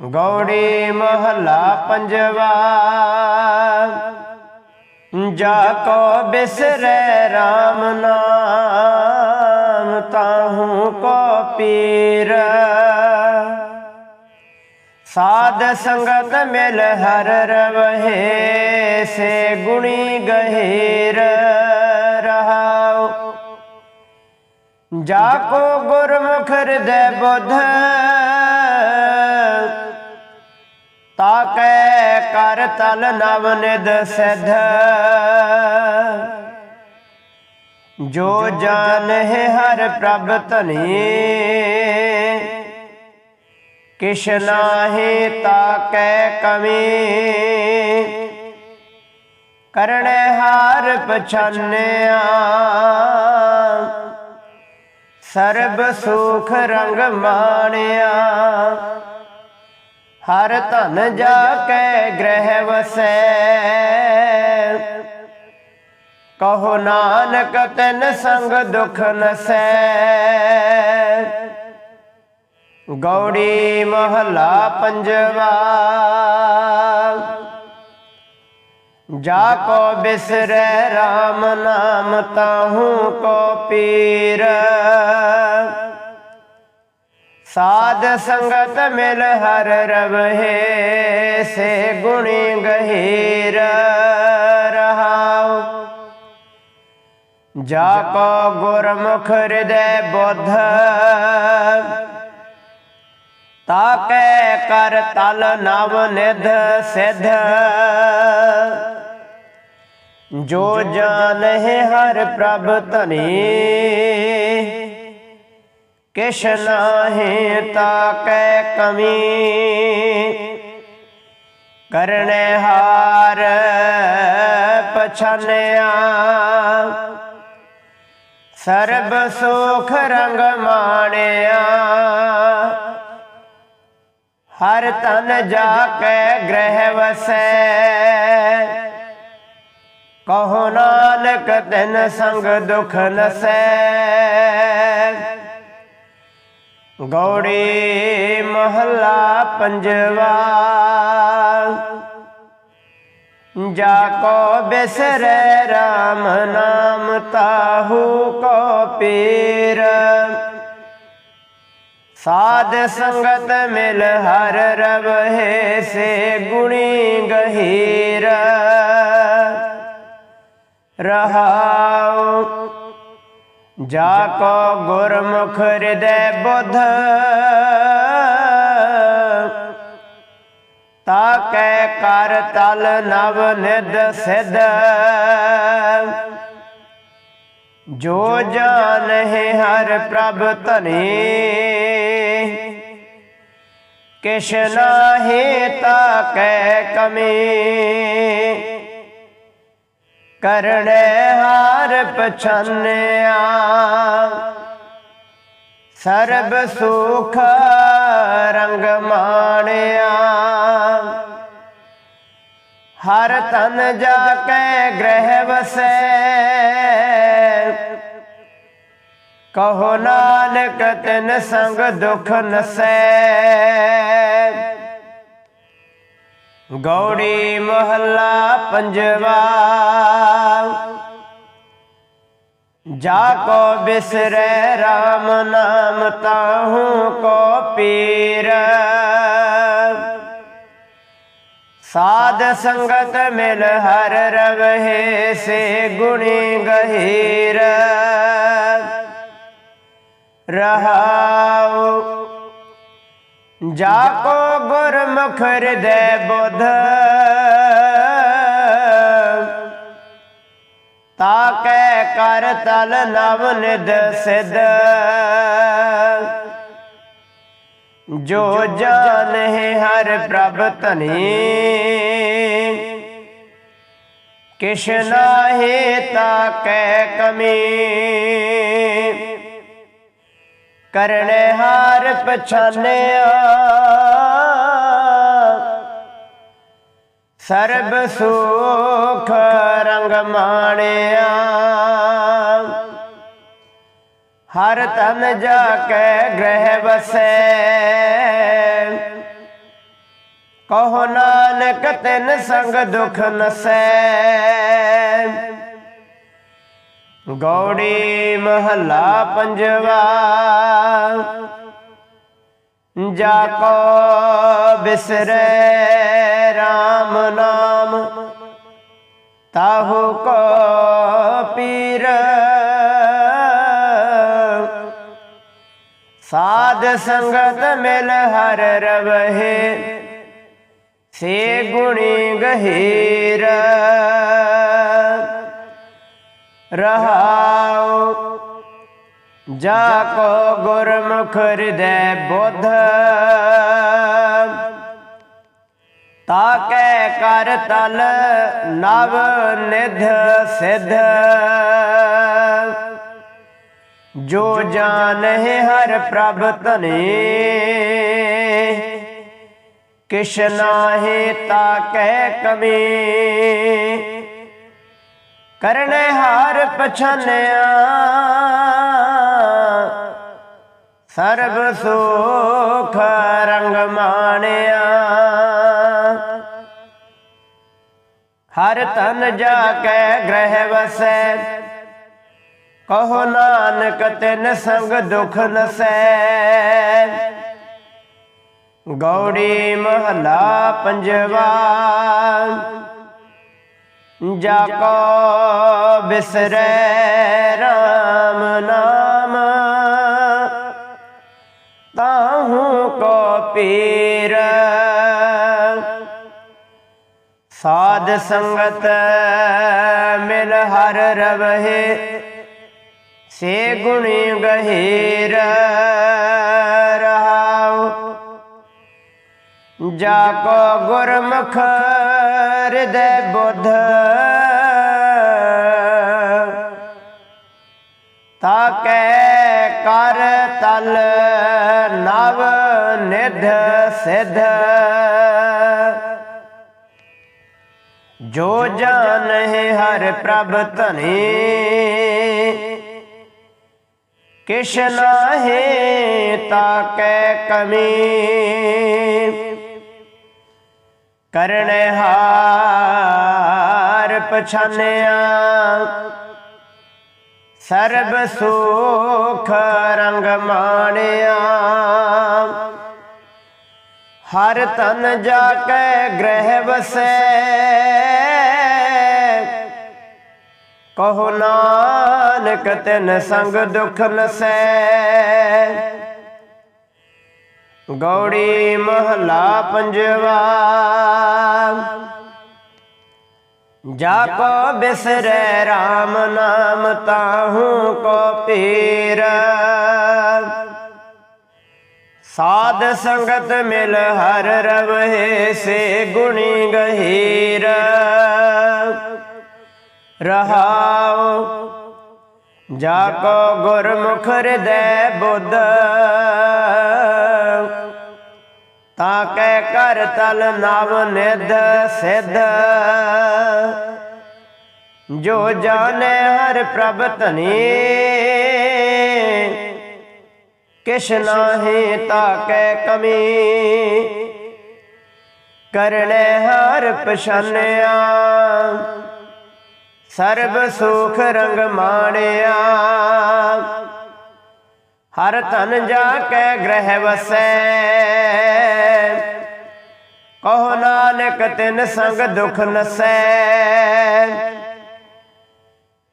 ਗੌੜੀ ਮਹਲਾ ਪੰਜਵਾ। ਜਾ ਕੋ ਬਿਸਰੈ RAM ਨਾਮ, ਤਾਹੂ ਕੋ ਪੀਰ। ਸਾਧ ਸੰਗਤ ਮਿਲ ਹਰ ਰਵਹਿ, ਸੇ ਗੁਣੀ ਗਹਿਰ ਰਹਾਉ। ਜਾ ਕੋ ਗੁਰਮੁਖ ਹਿਰਦੈ ਬੁੱਧ ਤਾਕੈ ਕਰ ਤਲ ਨਵ ਨਿਦ ਸਿਧ। ਜੋ ਜਾਣਹਿ ਹਰ ਪ੍ਰਭ ਧਨੀ, ਕਿਛ ਨਾਹੀ ਤਾਕੈ ਕਮੀ। ਕਰਣੇ ਹਾਰ ਪਛਾਨਿਆ, ਸਰਬ ਸੁਖ ਰੰਗ ਮਾਣਿਆ। ਹਰ ਧਨ ਜਾ ਕੇ ਗ੍ਰਹਿ ਵਸੈ। ਕਹੋ ਨਾਨਕ ਤੈਨ ਸੰਗ ਦੁਖ ਨਸੈ। ਗੌੜੀ ਮਹਲਾ ਪੰਜਵਾ। ਜਾ ਕੋ ਬਿਸਰੈ RAM ਨਾਮ ਤਾਹੂ ਕੋ ਪੀਰ। ਸਾਧ ਸੰਗਤ ਮਿਲ ਹਰ ਰਵਹਿ, ਸੇ ਗੁਣੀ ਗਹੀਰ ਰਹਾਉ। ਜਾ ਕੋ ਗੁਰਮੁਖ ਹਿਰਦੈ ਬੁੱਧ, ਤਾਕੈ ਕਰ ਤਲ ਨਵ ਨਿਧ ਸਿਧ। ਜੋ ਜਾਣਹਿ ਹਰ ਪ੍ਰਭ ਧਨੀ ਕਿਛ ਨਾਹੀ ਤਾਕੈ ਕਮੀ। ਕਰਨੇ ਹਾਰ ਪਛਾਨਿਆ। ਸਰਬ ਸੁਖ ਰੰਗ ਮਾਣਿਆ। ਹਰ ਤਨ ਜਾ ਕੇ ਗ੍ਰਹਿ ਵਸੈ। ਕਹੋ ਨਾਨਕ ਤਿਨ ਸੰਗ ਦੁਖ ਨਸੈ। ਗੌੜੇ ਮਹੱਲਾ ਪੰਜਵਾ। ਜਾ ਕੋ ਬਿਸਰੈ RAM ਨਾਮ ਤਾਹੂ ਕੋ ਪੀਰ। ਸਾਧ ਸੰਗਤ ਮਿਲ ਹਰ ਰਵਹਿ ਸੇ ਗੁਣੀ ਗਹੀਰ। ਰਹਾਉ ਜਾ ਕੋ ਗੁਰਮੁਖ ਹਿਰਦੈ ਬੁੱਧ, ਤਾਕੈ ਕਰ ਤਲ ਨਵ ਨਿਦ ਸਿਧ। ਜੋ ਜਾਣਹਿ ਹਰ ਪ੍ਰਭ ਧਨੀ, ਕਿਛ ਨਾਹੀ ਤਾਕੈ ਕਮੀ। ਕਰਣੇ ਹਾਰ ਪਛਾਨਿਆ। ਸਰਬ ਸੁਖ ਰੰਗ ਮਾਣਿਆ। ਹਰ ਤਨ ਜਾ ਕੇ ਗ੍ਰਹਿ ਵਸੈ। ਕਹੋ ਨਾਨਕ ਤਿਨ ਸੰਗ ਦੁਖ ਨਸੈ। ਗੌੜੀ ਮਹੱਲਾ ਪੰਜਵਾ। ਜਾ ਕੋ ਬਿਸਰੈ RAM ਨਾਮ ਤਾਹੂ ਕੋ ਪੀਰ। ਸਾਧ ਸੰਗਤ ਮਿਲ ਹਰ ਰਵਹਿ ਸੇ ਗੁਣੀ ਗਹੀਰ। ਰਹਾਉ ਜਾ ਕੋ ਗੁਰਮੁਖ ਹਿਰਦੈ ਬੁੱਧ। ਤਾਕੈ ਕਰ ਤਲ ਨਵ ਨਿਦ ਸਿਧ। ਜੋ ਜਾਣਹਿ ਹਰ ਪ੍ਰਭ ਧਨੀ। ਕਿਛ ਨਾਹੀ ਤਾਕੈ ਕਮੀ। ਕਰਨੇ ਹਾਰ ਪਛਾਨਿਆ। ਸਰਬ ਸੁਖ ਰੰਗ ਮਾਣਿਆ। ਹਰ ਤਨ ਜਾ ਕੇ ਗ੍ਰਹਿ ਵਸੈ। ਕਹੋ ਨਾਨਕ ਤਿਨ ਸੰਗ ਦੁਖ ਨਸੈ। ਗੌੜੀ ਮਹੱਲਾ ਪੰਜਵਾ। ਜਾ ਕੋ ਬਿਸਰੇ RAM ਨਾਮ, ਤਾਹੂ ਕੋ ਪੀਰ। ਸਾਧ ਸੰਗਤ ਮਿਲ ਹਰ ਰਵਹਿ, ਸੇ ਗੁਣੀ ਗਹੀਰ। ਰਹਾਉ ਜਾ ਕੋ ਗੁਰਮੁਖ ਹਿਰਦੈ ਬੁੱਧ ਤਾਕੈ ਕਰ ਤਲ ਨਵ ਨਿਧ ਸਿਧ ਜੋ ਜਾਣਹਿ ਹਰ ਪ੍ਰਭ ਧਨੇ ਕਿਛ ਨਾਹੀ ਤਾਕੈ ਕਮੀ ਕਰਨੇ ਹਾਰ ਪਛਾਨਿਆ ਸਰਬ ਸੁਖ ਰੰਗ ਮਾਣਿਆ। ਹਰ ਤਨ ਜਾ ਕੇ ਗ੍ਰਹਿ ਵਸੈ। ਕਹੋ ਨਾਨਕ ਤਿਨ ਸੰਗ ਦੁਖ ਨਸੈ। ਗੌੜੀ ਮਹਲਾ ਪੰਜਵਾ। ਜਾ ਕੋ ਬਿਸਰੈ RAM ਨਾਮ। ਤਾਹੂ ਕੋ ਪੀਰ। ਸਾਧ ਸੰਗਤ ਮਿਲ ਹਰ ਰਵਹਿ, ਸੇ ਗੁਣੀ ਗਹੀਰ ਰਹਾਉ। ਜਾ ਕੋ ਗੁਰਮੁਖ ਹਿਰਦੈ ਬੁੱਧ ਤਾਕੈ ਕਰ ਤਲ ਨਵ ਨਿਧ ਸਿਧ। ਜੋ ਜਾਣਹਿ ਹਰ ਪ੍ਰਭ ਧਨੇ। ਕਿਛ ਨਾਹੀ ਤਾਕੈ ਕਮੀ। ਕਰਨੇ ਹਾਰ ਪਛਾਨਿਆ। ਸਰਬ ਸੁਖ ਰੰਗ ਮਾਣਿਆ। ਹਰ ਤਨ ਜਾ ਕੇ ਗ੍ਰਹਿ ਵਸੈ। ਕਹੋ ਨਾਨਕ ਤਿਨ ਸੰਗ ਦੁਖ ਨਸੈ। ਗੌੜੀ ਮਹਲਾ ਪੰਜਵਾ। ਜਾ ਕੋ ਬਿਸਰੈ RAM ਨਾਮ ਤਾਹੂ ਕੋ ਪੀਰ। ਸਾਧ ਸੰਗਤ ਮਿਲ ਹਰ ਰਵਹਿ ਸੇ ਗੁਣੀ ਗਹੀਰ। ਰਹਾਉ ਜਾ ਕੋ ਗੁਰਮੁਖ ਹਿਰਦੈ ਬੁੱਧ। ਤਾਕੈ ਕਰ ਤਲ ਨਵ ਨਿਧ ਸਿਧ। ਜੋ ਜਾਣੈ ਹਰ ਪ੍ਰਭ ਧਨੀ, ਕਿਛ ਨਾਹੀ ਤਾਕੈ ਕਮੀ। ਕਰਨੇ ਹਰ ਪਛਾਨਿਆ, ਸਰਬ ਸੁਖ ਰੰਗ ਮਾਣਿਆ। ਹਰ ਤਨ ਜਾ ਕੇ ਗ੍ਰਹਿ ਵਸੈ। ਕਹੋ ਨਾਨਕ ਤਿਨ ਸੰਗ ਦੁਖ ਨਸੈ।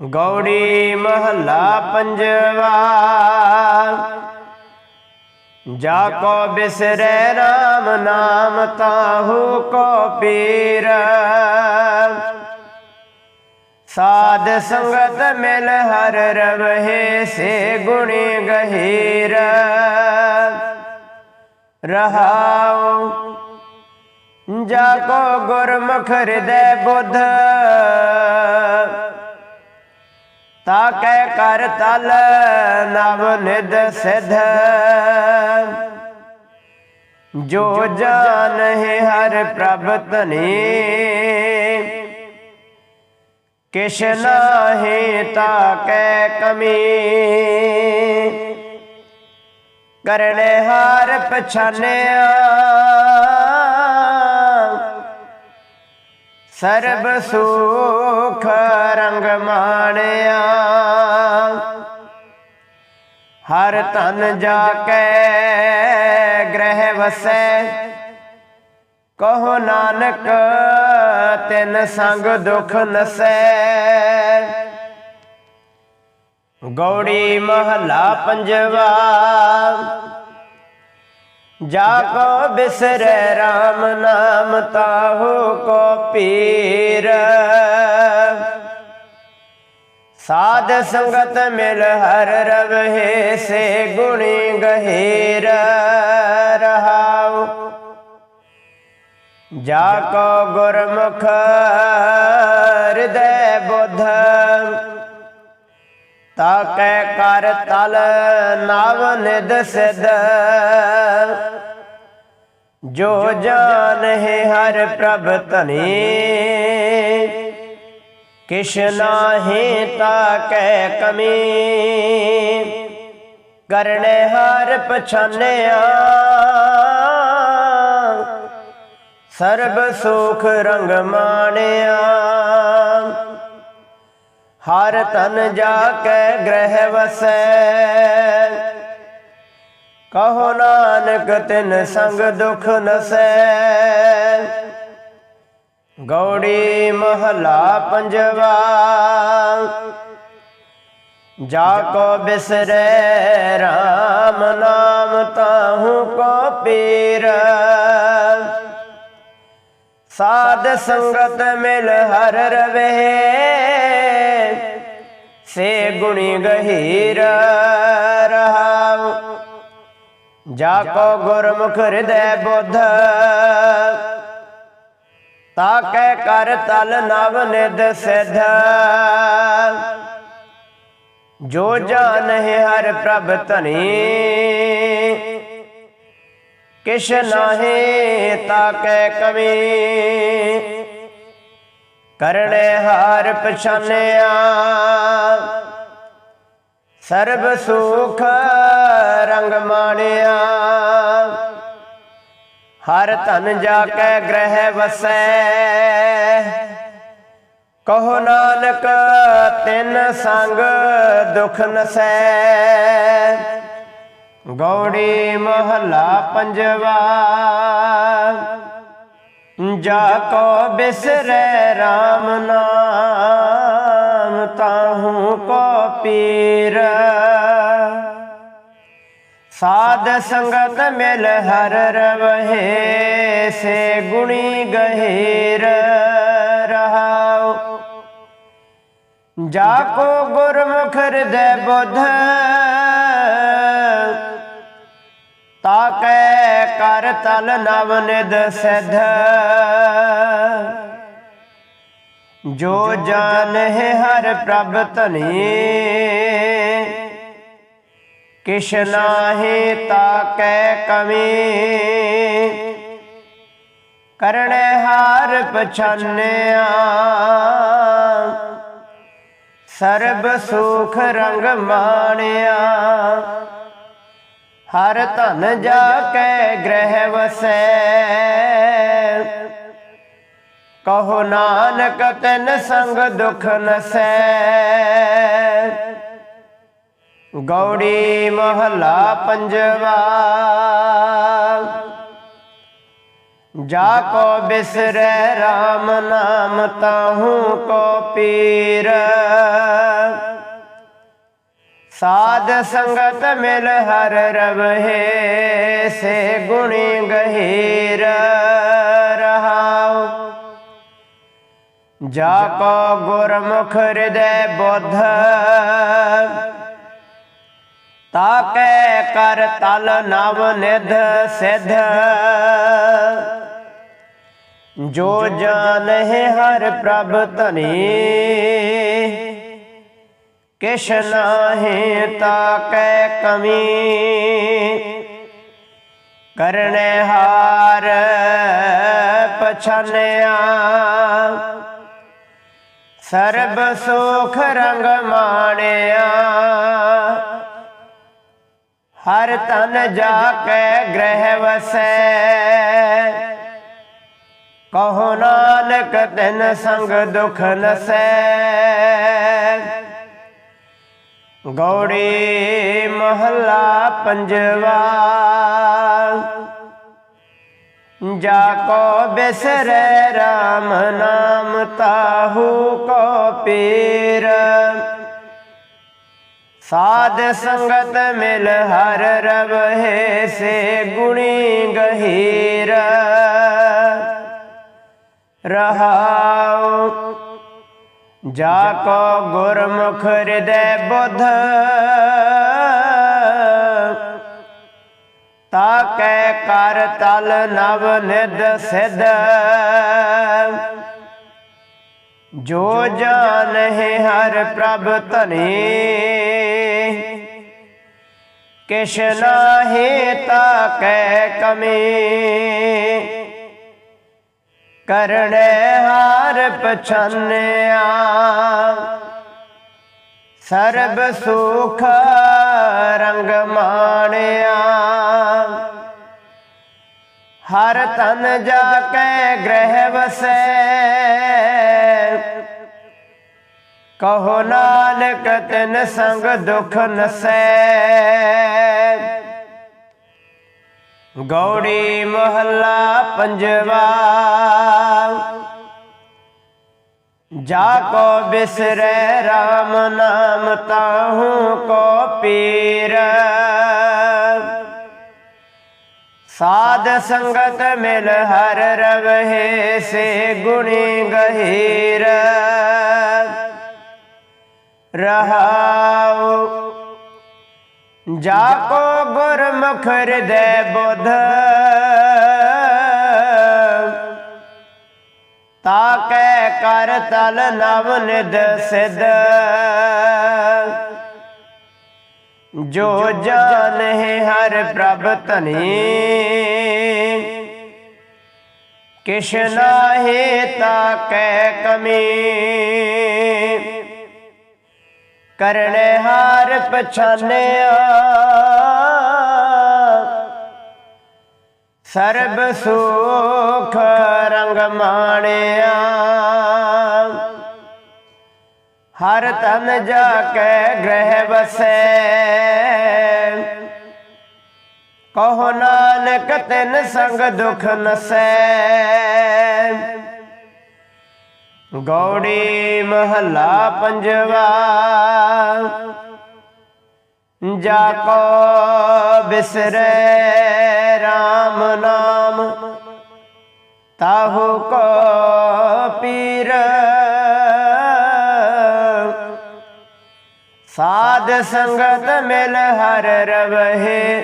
ਗੌੜੀ ਮਹੱਲਾ ਪੰਜਵਾ। ਜਾ ਕੋ ਬਿਸਰੈ RAM ਨਾਮ ਤਾਹੂ ਕੋ ਪੀਰ। ਸਾਧ ਸੰਗਤ ਮਿਲ ਹਰ ਰਵਹਿ, ਸੇ ਗੁਣੀ ਗਹੀਰ। ਰਹਾਉ, ਜਾ ਕੋ ਗੁਰਮੁਖ ਹਿਰਦੈ ਬੁੱਧ। ਤਾਕੈ ਕਰ ਤਲ, ਨਵ ਨਿਦ ਸਿਧ। ਜੋ ਜਾਣਹਿ ਹਰ ਪ੍ਰਭ ਧਨੀ। ਕਿਛ ਨਾਹੀ ਤਾਕੈ ਕਮੀ। ਕਰਨੇ ਹਾਰ ਪਛਾਨਿਆ। ਸਰਬ ਸੁਖ ਰੰਗ ਮਾਣਿਆ। ਹਰ ਤਨ ਜਾ ਕੇ ਗ੍ਰਹਿ ਵਸੈ। ਕਹੋ ਨਾਨਕ, ਤਿਨ ਸੰਗ ਦੁਖ ਨਸੈ। ਗੌੜੀ ਮਹਲਾ ਪੰਜਵਾ, ਜਾ ਕੋ ਬਿਸਰੈ RAM ਨਾਮ, ਤਾਹੂ ਕੋ ਪੀਰ। ਸਾਧ ਸੰਗਤ ਮਿਲ ਹਰ ਰਵਹਿ ਸੇ ਗੁਣੀ ਗਹਿਰ। ਰਹਾਉ ਜਾ ਕੋ ਗੁਰਮੁਖ ਹਿਰਦੈ ਬੁੱਧ, ਤਾਕੈ ਕਰ ਤਲ ਨਵ ਨਿਦ ਸਿਧ। ਜੋ ਜਾਣਹਿ ਹਰ ਪ੍ਰਭ ਧਨੀ, ਕਿਛ ਤਾ ਕੈ ਕਮੀ। ਕਰਨੇ ਹਰ ਪਛਾਨਿਆ ਸਰਬ ਸੁਖ ਰੰਗ ਮਾਣਿਆ। ਹਰ ਤਨ ਜਾ ਕੇ ਗ੍ਰਹਿ ਵਸੈ। ਕਹੋ ਨਾਨਕ ਤਿਨ ਸੰਗ ਦੁਖ ਨਸੈ। ਗੌੜੀ ਮਹਲਾ ਪੰਜਵਾ। ਜਾ ਕੋ ਬਿਸਰੈ RAM ਨਾਮ ਤਾਹੂ ਕੋ ਪੀਰ। ਸਾਧ ਸੰਗਤ ਮਿਲ ਹਰ ਰਵੇ। ਸੇ ਗੁਣੀ ਗਹੀਰ ਰਹਾਉ। ਜਾ ਕੋ ਗੁਰਮੁਖ ਹਿਰਦੈ ਬੁੱਧ। ਤਾਕੈ ਕਰ ਤਲ ਨਵ ਨਿਦ ਸਿਧ। ਜੋ ਜਾਣਹਿ ਹਰ ਪ੍ਰਭ ਧਨੀ। ਕਿਛ ਨਾਹੀ ਤਾਕੈ ਕਵੀ। ਕਰਨੇ ਹਾਰ ਪਛਾਨਿਆ। ਸਰਬ ਸੁਖ ਰੰਗ ਮਾਣਿਆ। ਹਰ ਧਨ ਜਾ ਕੈ ਗ੍ਰਹਿ ਵਸੈ। ਕਹੋ ਨਾਨਕ, ਤਿੰਨ ਸੰਗ ਦੁਖ ਨਸੈ। ਗੌੜੀ ਮਹਲਾ ਪੰਜਵਾ। ਜਾ ਕੋ ਬਿਸਰੈ RAM ਨਾਮ, ਤਾਹੂ ਕੋ ਪੀਰ। ਸਾਧ ਸੰਗਤ ਮਿਲ ਹਰ ਰਵਹਿ, ਸੇ ਗੁਣੀ ਗਹਿਰ ਰਹਾਉ। ਜਾ ਕੋ ਗੁਰਮੁਖ ਹਿਰਦੈ ਬੁਧ ਤਾਕੈ ਕਰ ਤਲ ਨਵ ਨਿਦ ਸਿਧ। ਜੋ ਜਾਣਹਿ ਹਰ ਪ੍ਰਭ ਧਨੀ। ਕਿਛ ਨਾਹੀ ਤਾਕੈ ਕਮੀ। ਕਰਨੇ ਹਾਰ ਪਛਾਨਿਆ। ਸਰਬ ਸੁਖ ਰੰਗ ਮਾਣਿਆ। ਹਰ ਧਨ ਜਾ ਕੇ ਗ੍ਰਹਿ ਵਸੈ। ਕਹੋ ਨਾਨਕ ਤੈਨ ਸੰਗ ਦੁਖ ਨਸੈ। ਗੌੜੀ ਮਹਲਾ ਪੰਜਵਾ। ਜਾ ਕੋ ਬਿਸਰੈ RAM ਨਾਮ ਤਾਹੂ ਕੋ ਪੀਰ। ਸਾਧ ਸੰਗਤ ਮਿਲ ਹਰ ਰਵਹਿ, ਸੇ ਗੁਣੀ ਗਹੀਰ ਰਹਾਉ। ਜਾ ਕੋ ਗੁਰਮੁਖ ਹਿਰਦੈ ਬੁੱਧ, ਤਾਕੈ ਕਰ ਤਲ ਨਵ ਨਿਧ ਸਿਧ। ਜੋ ਜਾਣਹਿ ਹਰ ਪ੍ਰਭ ਧਨੀ ਕਿਛ ਨਾਹੀ ਤਾਕੈ ਕਮੀ। ਕਰਨੇ ਹਾਰ ਪਛਾਨਿਆ। ਸਰਬ ਸੁਖ ਰੰਗ ਮਾਣਿਆ। ਹਰ ਤਨ ਜਾ ਕੇ ਗ੍ਰਹਿ ਵਸੈ। ਕਹੋ ਨਾਨਕ ਨਾਨਕ ਸੰਗ ਦੁਖ ਨਸੈ। ਗੌੜੇ ਮਹੱਲਾ ਪੰਜਵਾ। ਜਾ ਕੋ ਬਿਸਰੈ RAM ਨਾਮ ਤਾਹੂ ਕੋ ਪੀਰ। ਸਾਧ ਸੰਗਤ ਮਿਲ ਹਰ ਰਵਹਿ ਸੇ ਗੁਣੀ ਗਹੀਰ। ਰਹਾਉ ਜਾ ਕੋ ਗੁਰਮੁਖ ਹਿਰਦੈ ਬੁੱਧ ਤਾ ਕੈ ਕਰ ਤਲ ਨਵ ਨਿਦ ਸਿਧ। ਜੋ ਜਾਣਹਿ ਹਰ ਪ੍ਰਭ ਧਨੀ, ਕਿਛ ਨਾਹੀ ਤਾ ਕੈ ਕਮੀ। ਕਰਣੇ ਹਾਰ ਪਛਾਨਿਆ। ਸਰਬ ਸੁਖ ਰੰਗ ਮਾਣਿਆ। ਹਰ ਤਨ ਜਾ ਕੇ ਗ੍ਰਹਿ ਵਸੈ। ਕਹੋ ਨਾਨਕ ਤਿਨ ਸੰਗ ਦੁਖ ਨਸੈ। ਗੌੜੀ ਮਹੱਲਾ ਪੰਜਵਾ। ਜਾ ਕੋ ਬਿਸਰੈ RAM ਨਾਮ ਤਾਹੂ ਕੋ ਪੀਰ। ਸਾਧ ਸੰਗਤ ਮਿਲ ਹਰ ਰਵਹਿ ਸੇ ਗੁਣੀ ਗਹੀਰ। ਰਹਾਉ ਜਾ ਕੋ ਗੁਰਮੁਖ ਦੇ ਬੁੱਧ। ਤਾ ਕੈ ਕਰ ਤਲ ਨਵ ਨਿਧ ਸਿਧ। ਜੋ ਜਾਣਹਿ ਹਰ ਪ੍ਰਭ ਧਨੀ। ਕਿਛ ਨਾਹੀ ਤਾ ਕੈ ਕਮੀ। ਕਰਨੇ ਹਾਰ ਪਛਾਨਿਆ। ਸਰਬ ਸੁਖ ਰੰਗ ਮਾਣਿਆ। ਹਰ ਤਨ ਜਾ ਕੇ ਗ੍ਰਹਿ ਵਸੈ। ਕਹੋ ਨਾਨਕ ਤਿਨ ਸੰਗ ਦੁਖ ਨਸੈ। ਗੌੜੀ ਮਹੱਲਾ ਪੰਜਵਾ। ਜਾ ਕੋ ਬਿਸਰੈ RAM ਨਾਮ, ਤਾਹੂ ਕੋ ਪੀਰ। ਸਾਧ ਸੰਗਤ ਮਿਲ ਹਰ ਰਵਹਿ,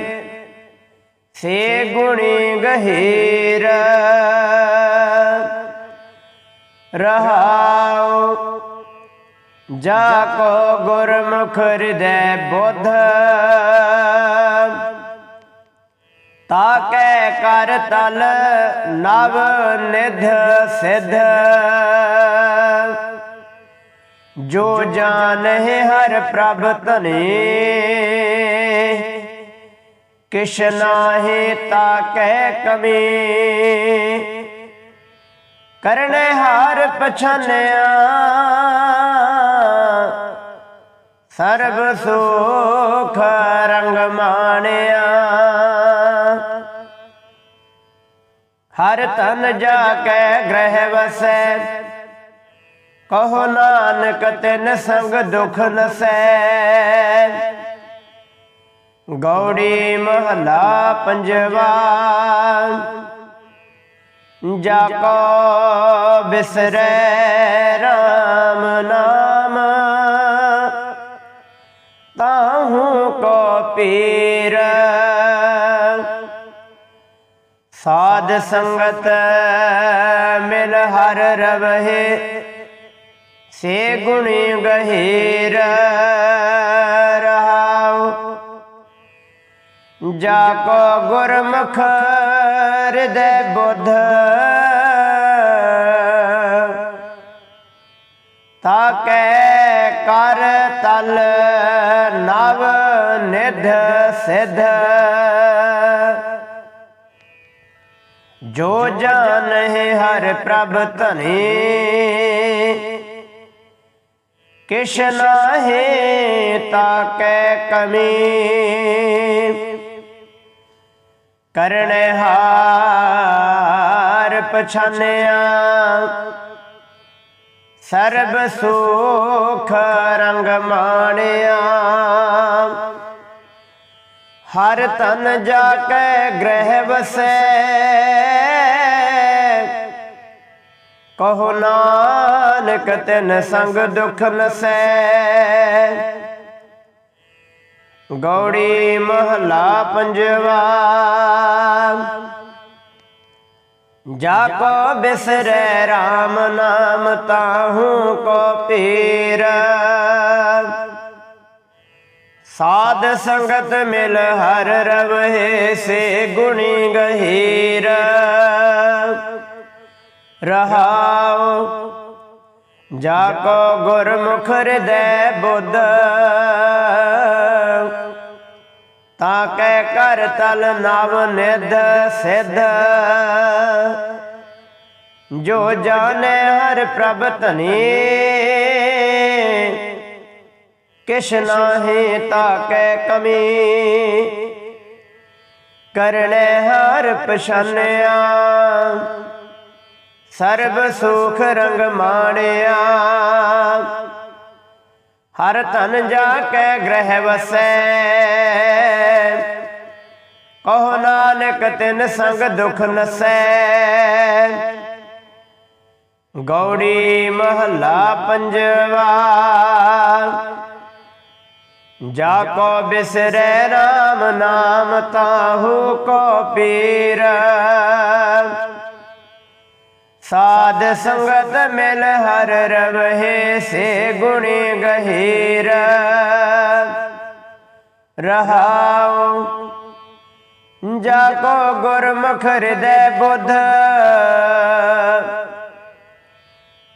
ਸੇ ਗੁਣੀ ਗਹੀਰ। ਰਹਾਉ ਜਾ ਕੋ ਗੁਰਮੁਖ ਹਿਰਦੈ ਬੁੱਧ। ਤਾ ਕੈ ਕਰ ਤਲ ਨਵ ਨਿਧ ਸਿਧ। ਜੋ ਜਾਣਹਿ ਹਰ ਪ੍ਰਭ ਧਨੀ। ਕਿਛ ਨਾਹੀ ਤਾ ਕਮੀ। ਕਰਨੇ ਹਾਰ ਪਛਾਨਿਆ। ਸਰਬ ਸੁਖ ਰੰਗ ਮਾਣਿਆ। ਹਰ ਤਨ ਜਾ ਕੇ ਗ੍ਰਹਿ ਵਸੈ। ਕਹੋ ਨਾਨਕ ਤਿਨ ਸੰਗ ਦੁਖ ਨਸੈ। ਗੌੜੀ ਮਹਲਾ ਪੰਜਵਾ। ਜਾ ਕੋ ਬਿਸਰੈ RAM ਨਾਮ। ਤਾਹੂ ਕੋ ਪੀਰ। ਸਾਧ ਸੰਗਤ ਮਿਲ ਹਰ ਰਵਹਿ, ਸੇ ਗੁਣ ਗਹੀਰ। ਜਾ ਕੋ ਗੁਰਮੁਖ ਹਿਰਦੈ ਬੁੱਧ। ਤਾ ਕੈ ਕਰ ਤਲ ਨਵ ਨਿਧ ਸਿਧ। ਜੋ ਜਾਣਹਿ ਹਰ ਪ੍ਰਭ ਧਨੀ। ਕਿਛ ਨਾਹੀ ਤਾਕੈ ਕਮੀ। ਕਰਨ ਹਾਰ ਪਛਾਨਿਆ। ਸਰਬ ਸੁਖ ਰੰਗ ਮਾਣਿਆ। ਹਰ ਤਨ ਜਾ ਕੇ ਗ੍ਰਹਿ ਵਸੈ। ਕਹੋ ਨਾਨਕ ਤਿਨ ਸੰਗ ਦੁਖ ਨਸੈ। ਗੌੜੀ ਮਹਲਾ ਪੰਜਵਾ। ਜਾ ਕੋ ਬਿਸਰੈ RAM ਨਾਮ ਤਾਹੂ ਕੋ ਪੀਰ। ਸਾਧ ਸੰਗਤ ਮਿਲ ਹਰ ਰਵਹਿ ਸੇ ਗੁਣੀ ਗਹੀਰ। ਰਹਾਉ ਜਾ ਕੋ ਗੁਰਮੁਖ ਹਿਰਦੈ ਬੁੱਧ। ਤਾਂ ਕੈ ਕਰ ਤਲ ਨਵ ਨਿਧ ਸਿਧ। ਜੋ ਜਾਣੈ ਹਰ ਪ੍ਰਭ ਧਨੀ, ਕਿਛ ਨਾਹੀ ਤਾਕੈ ਕਮੀ। ਕਰਨੇ ਹਰ ਪਛਾਨਿਆ, ਸਰਬ ਸੁਖ ਰੰਗ ਮਾਣਿਆ। ਹਰ ਤਨ ਜਾ ਕੈ ਗ੍ਰਹਿ ਵਸੈ ਕਹੋ ਨਾਨਕ, ਤਿਨ ਸੰਗ ਦੁਖ ਨਸੈ। ਗੌੜੀ ਮਹੱਲਾ ਪੰਜਵਾ। ਜਾ ਕੋ ਬਿਸਰੈ RAM ਨਾਮ ਤਾਹੂ ਕੋ ਪੀਰ। ਸਾਧ ਸੰਗਤ ਮਿਲ ਹਰ ਰਵਹਿ, ਸੇ ਗੁਣੀ ਗਹੀਰ। ਰਹਾਉ ਜਾ ਕੋ ਗੁਰਮੁਖ ਹਿਰਦੈ ਬੁੱਧ।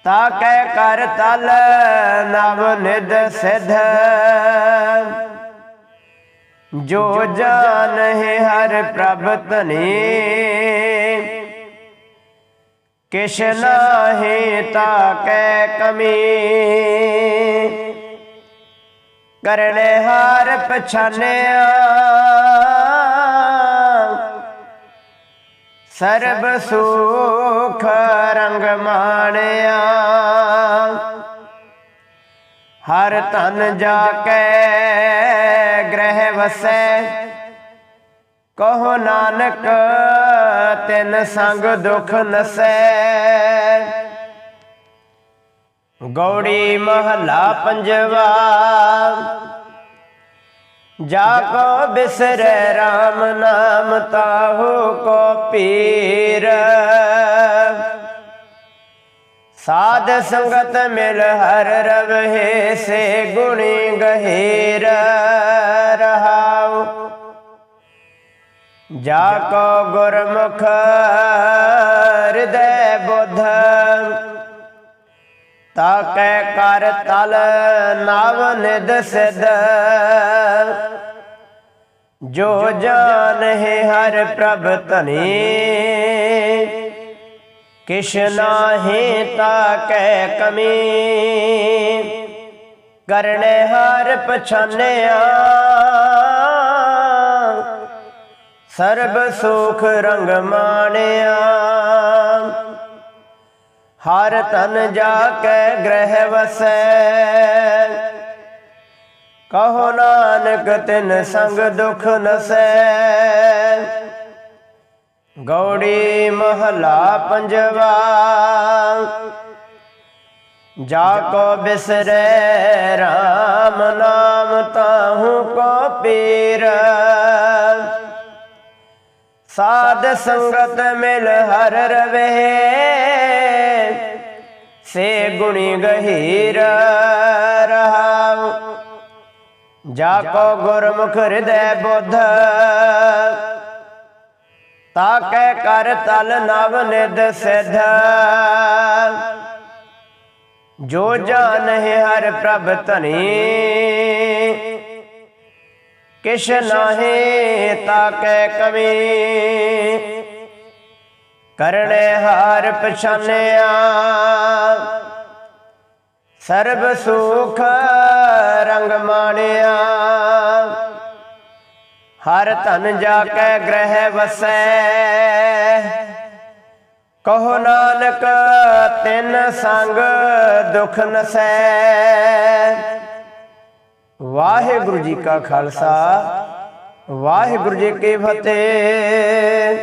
ਤਾ ਕੈ ਕਰ ਤਲ ਨਵ ਨਿਧ ਸਿਧ। ਜੋ ਜਾਣਹਿ ਹਰ ਪ੍ਰਭ ਧਨੀ ਕਿਛ ਨਾਹੀ ਤਾਕੈ ਕਮੀ। ਕਰਨੇ ਹਾਰ ਪਛਾਨਿਆ। ਸਰਬ ਸੁਖ ਰੰਗ ਮਾਣਿਆ। ਹਰ ਤਨ ਜਾ ਕੇ ਗ੍ਰਹਿ ਵਸੈ। ਕਹੋ ਨਾਨਕ, ਤਿਨ ਸੰਗ ਦੁਖ ਨਸੈ। ਗੌੜੀ ਮਹਲਾ ਪੰਜਵਾ। ਜਾ ਕੋ ਬਿਸਰੈ RAM ਨਾਮ ਤਾਹੂ ਕੋ ਪੀਰ। ਸਾਧ ਸੰਗਤ ਮਿਲ ਹਰ ਰਵਹਿ ਸੇ ਗੁਣੀ ਗਹੀਰ। ਰਹਾਉ। ਜਾ ਕੋ ਗੁਰਮੁਖ ਹਿਰਦੈ ਤਾ ਕੈ ਕਰ ਤਲ ਨਵ ਨਿਦ ਸਿਧ। ਜੋ ਜਾਣਹਿ ਹਰ ਪ੍ਰਭ ਧਨੀ। ਕਿਛ ਨਾਹੀ ਤਾਕੈ ਕਮੀ। ਕਰਨੇ ਹਰ ਪਛਾਨਿਆ। ਸਰਬ ਸੁਖ ਰੰਗ ਮਾਣਿਆ। ਹਰ ਤਨ ਜਾ ਕੇ ਗ੍ਰਹਿ ਵਸੈ। ਕਹੋ ਨਾਨਕ ਤਿਨ ਸੰਗ ਦੁਖ ਨਸੈ। ਗੌੜੀ ਮਹਲਾ ਪੰਜਵਾ। ਜਾ ਕੋ ਬਿਸਰੈ RAM ਨਾਮ ਤਾਹੂ ਕੋ ਪੀਰ। ਸਾਧ ਸੰਗਤ ਮਿਲ ਹਰ ਰਵੇ। ਸੇ ਗੁਣੀ ਗਹੀਰ ਰਹਾਉ। ਜਾ ਕੋ ਗੁਰਮੁਖ ਹਿਰਦੈ ਬੁੱਧ। ਤਾ ਕੈ ਕਰ ਤਲ ਨਵ ਨਿਦ ਸਿਧ। ਜੋ ਜਾਣਹਿ ਹਰ ਪ੍ਰਭ ਧਨੀ। ਕਿਛ ਨਾਹੀ ਤਾਕੈ ਕਵੀ। ਕਰਨੇ ਹਾਰ ਪਛਾਨਿਆ। ਸਰਬ ਸੁਖ ਰੰਗ ਮਾਣਿਆ। ਹਰ ਧਨ ਜਾ ਕੇ ਗ੍ਰਹਿ ਵਸੈ। ਕਹੋ ਨਾਨਕ, ਤਿੰਨ ਸੰਗ ਦੁਖ ਨਸੈ। ਵਾਹਿਗੁਰੂ ਜੀ ਕਾ ਖਾਲਸਾ, ਵਾਹਿਗੁਰੂ ਜੀ ਕੀ ਫਤਿਹ।